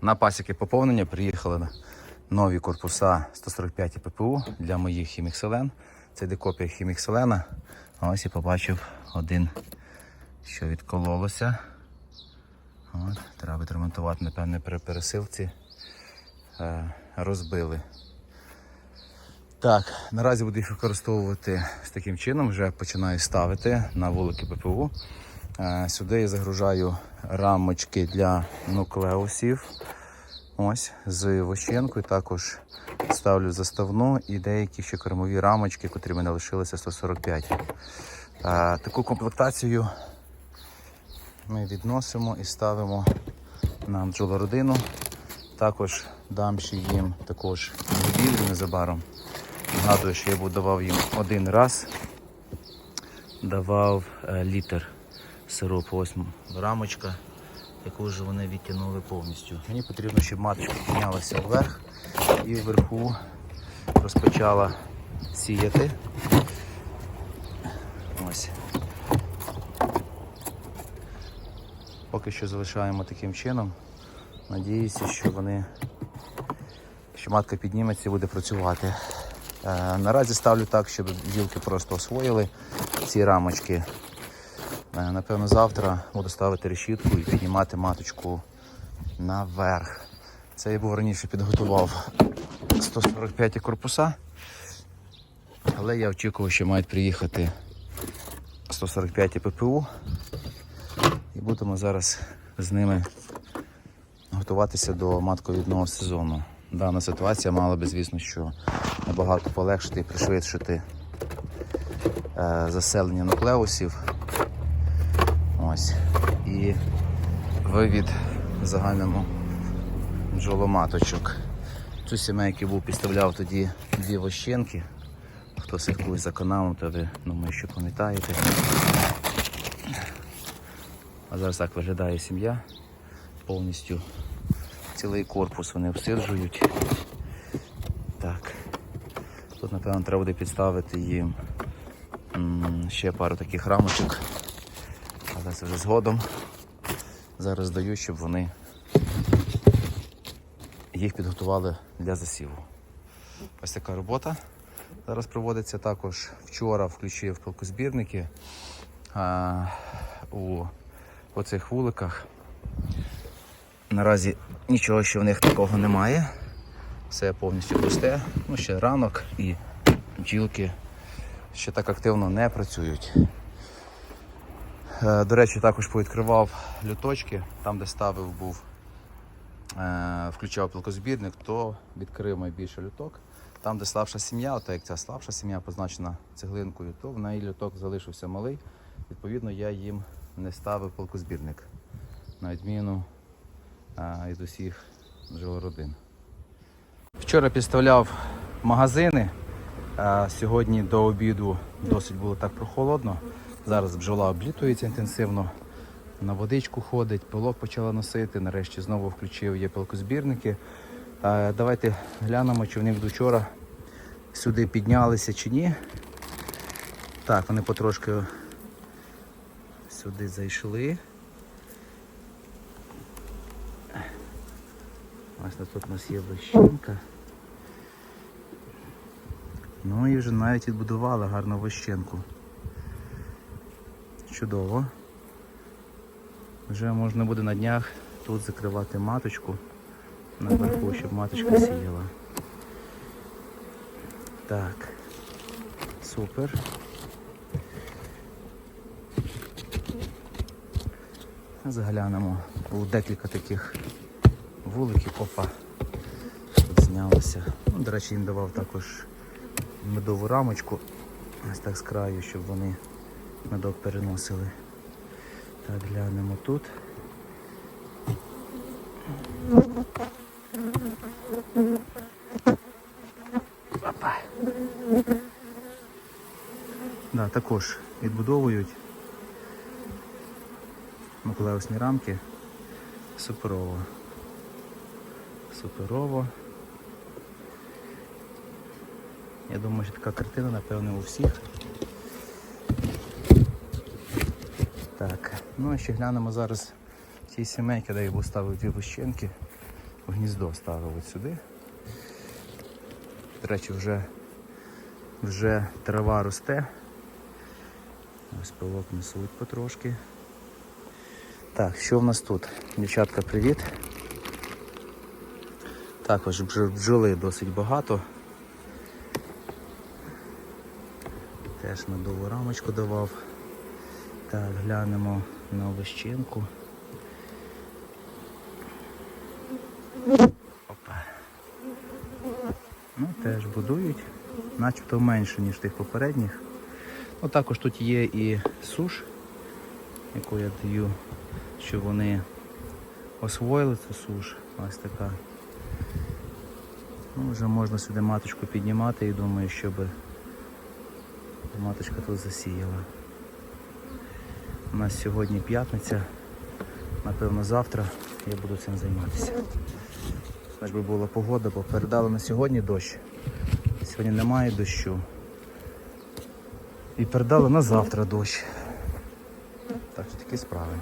На пасіки поповнення приїхали нові корпуса 145 ППУ для моїх хімікселен. Це де копія хімікселена. Ось і побачив один, що відкололося. От, треба відремонтувати, напевне, при пересилці. Е, розбили. Так, наразі буду їх використовувати з таким чином, вже починаю ставити на вулики ППУ. Е, Сюди я загружаю рамочки для нуклеусів. Ось з вощенкою. Також ставлю заставну і деякі ще кормові рамочки, котрі мене лишилися 145. Е, Таку комплектацію ми відносимо і ставимо на бджолородину. Також дам ще їм також будівлю незабаром. Нагадую, що я був давав їм один раз. Давав е, літр сиропу, ось рамочка, яку вже вони відтягнули повністю. Мені потрібно, щоб маточка піднялася вверх і вверху розпочала сіяти. Поки що залишаємо таким чином. Надіюся, що вони, що матка підніметься і буде працювати. Е, наразі ставлю так, щоб бджілки просто освоїли ці рамочки. Е, напевно, завтра буду ставити решітку і піднімати маточку наверх. Це я був раніше підготував 145 корпуса, але я очікував, що мають приїхати 145 ППУ. І будемо зараз з ними готуватися до матковідного сезону. Дана ситуація мала би, звісно, що набагато полегшити і пришвидшити е, заселення нуклеусів. Ось. І вивід загальному бджоломаточок. Цю сімейку був підставляв тоді дві вощенки. Хто слідкує за каналом, то ви думаю, що пам'ятаєте. А зараз так виглядає сім'я повністю. Цілий корпус вони обсиджують. Так. Тут, напевно, треба буде підставити їм ще пару таких рамочок. Але це вже згодом. Зараз даю, щоб вони їх підготували для засіву. Ось така робота. Зараз проводиться також. Вчора включив пилкозбірники а, у оцих вуликах. Наразі нічого ще в них такого немає. Все повністю пусте. Ну, ще ранок і бджілки ще так активно не працюють. Е, До речі, також повідкривав люточки, там, де ставив був, е, включав пілкозбірник, то відкрив найбільше люток. Там, де слабша сім'я, от як ця слабша сім'я позначена цеглинкою, то в неї люток залишився малий. Відповідно, я їм не ставив пилкозбірник. На відміну а, із усіх жилородин. Вчора підставляв магазини. Сьогодні до обіду досить було так прохолодно. Зараз бджола облітується інтенсивно, на водичку ходить, пилок почала носити. Нарешті знову включив є пилкозбірники. А, давайте глянемо, чи вони від вчора сюди піднялися чи ні. Так, вони потрошки сюди зайшли. Ось тут у нас є вощинка. Ну і вже навіть відбудували гарну вощенку. Чудово. Вже можна буде на днях тут закривати маточку наверху, щоб маточка сіяла. Так. Супер. Заглянемо у декілька таких вуликів. Опа. Тут знялося. Ну, до речі, їм давав також медову рамочку. Ось так з краю, щоб вони медок переносили. Так, глянемо тут. Опа. Да, також відбудовують нуклеусні рамки. Суперово. Суперово. Я думаю, що така картина, напевно, у всіх. Так, ну і ще глянемо зараз ті сімейки, де я поставив дві вищенки. в гніздо ставив от сюди. До речі, вже, вже трава росте. Ось пилок несуть потрошки. Так, що в нас тут? Дівчатка, привіт. Також бж- бджоли досить багато. Теж надову рамочку давав. Так, глянемо на овощинку. Опа. Ну, теж будують, начебто менше, ніж тих попередніх. Ну, також тут є і суш, яку я даю, щоб вони освоїли цю суш. Ось така. Ну, вже можна сюди маточку піднімати і думаю, щоб маточка тут засіяла. У нас сьогодні п'ятниця, напевно завтра я буду цим займатися. Хоч би була погода, бо передали на сьогодні дощ. Сьогодні немає дощу. І передали на завтра дощ. Так що такі справи.